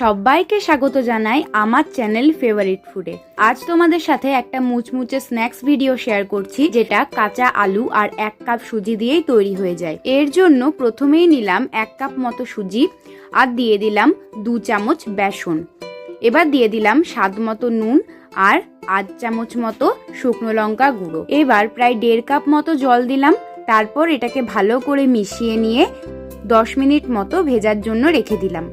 সবাইকে স্বাগত জানাই আমার চ্যানেল ফেভারিট ফুডে। আজ তোমাদের সাথে একটা মুচমুচে স্ন্যাক্স ভিডিও শেয়ার করছি, যেটা কাঁচা আলু আর এক কাপ সুজি দিয়েই তৈরি হয়ে যায়। এর জন্য প্রথমেই নিলাম এক কাপ মতো সুজি আর দিয়ে দিলাম দু চামচ বেসন। এবার দিয়ে দিলাম স্বাদ মতো নুন আর আধ চামচ মতো শুকনো লঙ্কা গুঁড়ো। এবার প্রায় দেড় কাপ মতো জল দিলাম, তারপর এটাকে ভালো করে মিশিয়ে নিয়ে দশ মিনিট মতো ভেজার জন্য রেখে দিলাম।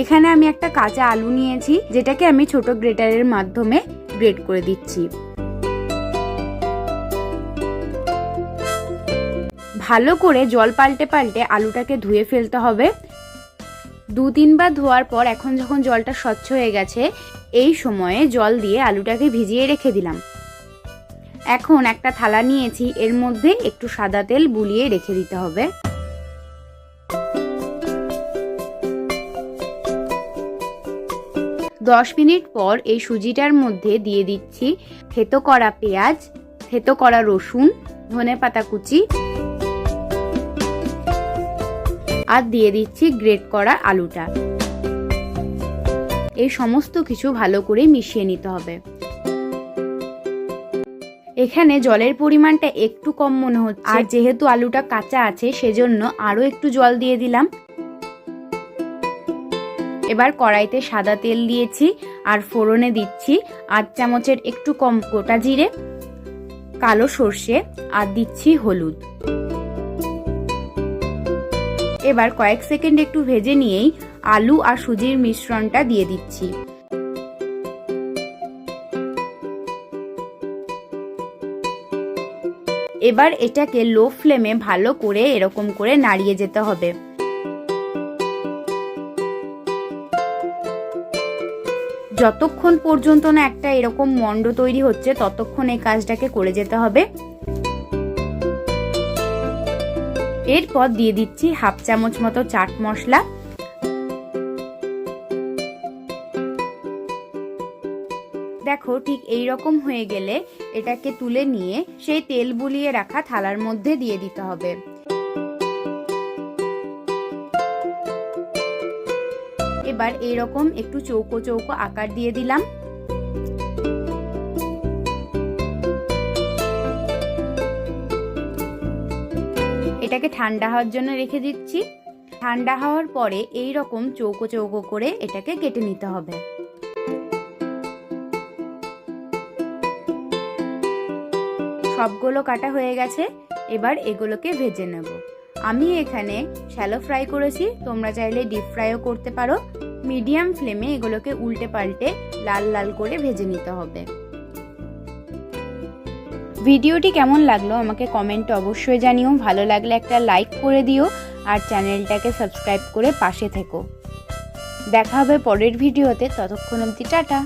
এখানে আমি একটা কাঁচা আলু নিয়েছি, যেটাকে আমি ছোট গ্রেটারের মাধ্যমে গ্রেট করে দিচ্ছি। ভালো করে জল পাল্টে পাল্টে আলুটাকে ধুয়ে ফেলতে হবে। দু তিনবার ধোয়ার পর এখন যখন জলটা স্বচ্ছ হয়ে গেছে, এই সময়ে জল দিয়ে আলুটাকে ভিজিয়ে রেখে দিলাম। এখন একটা থালা নিয়েছি, এর মধ্যে একটু সাদা তেল বুলিয়ে রেখে দিতে হবে। দশ মিনিট পর এই সুজিটার মধ্যে দিয়ে দিচ্ছি থেতো করা পেঁয়াজ, থেতো করা রসুন, ধনে পাতা কুচি আর দিয়ে দিচ্ছি গ্রেট করা আলুটা। এই সমস্ত কিছু ভালো করে মিশিয়ে নিতে হবে। এখানে জলের পরিমাণটা একটু কম মনে হচ্ছে। আর যেহেতু আলুটা কাঁচা আছে, সেজন্য আরও একটু জল দিয়ে দিলাম। এবার কড়াইতে সাদা তেল দিয়েছি আর ফোড়নে দিচ্ছি আধ চামচের একটু কম গোটা জিরে, কালো সর্ষে আর দিচ্ছি হলুদ। এবার কয়েক সেকেন্ড একটু ভেজে নিয়েই আলু আর সুজির মিশ্রণটা দিয়ে দিচ্ছি। এবার এটাকে লো ফ্লেমে ভালো করে এরকম করে নাড়িয়ে যেতে হবে। যতক্ষণ পর্যন্ত না একটা এরকম মন্ড তৈরি হচ্ছে, ততক্ষণ এই কাজটাকে করে যেতে হবে। এরপর দিয়ে দিচ্ছি হাফ চামচ মতো চাট মশলা। দেখো ঠিক এই রকম হয়ে গেলে এটাকে তুলে নিয়ে সেই তেল বুলিয়ে রাখা থালার মধ্যে দিয়ে দিতে হবে। এবার এইরকম একটু চৌকো চৌকো আকার দিয়ে দিলাম। এটাকে ঠান্ডা হওয়ার জন্য রেখে দিচ্ছি। ঠান্ডা হওয়ার পরে এই রকম চৌকো চৌকো করে এটাকে কেটে নিতে হবে। সবগুলো কাটা হয়ে গেছে। এবার এগুলোকে ভেজে নেব। আমি এখানে শ্যালো ফ্রাই করেছি, তোমরা চাইলে ডিপ ফ্রাইও করতে পারো। মিডিয়াম ফ্লেমে এগুলোকে উল্টে পাল্টে লাল লাল করে ভেজে নিতে হবে। ভিডিওটি কেমন লাগল আমাকে কমেন্টে অবশ্যই জানিও। ভালো লাগলে একটা লাইক করে দিও আর চ্যানেলটাকে সাবস্ক্রাইব করে পাশে থেকো। দেখা হবে পরের ভিডিওতে। ততক্ষণ অবধি টাটা।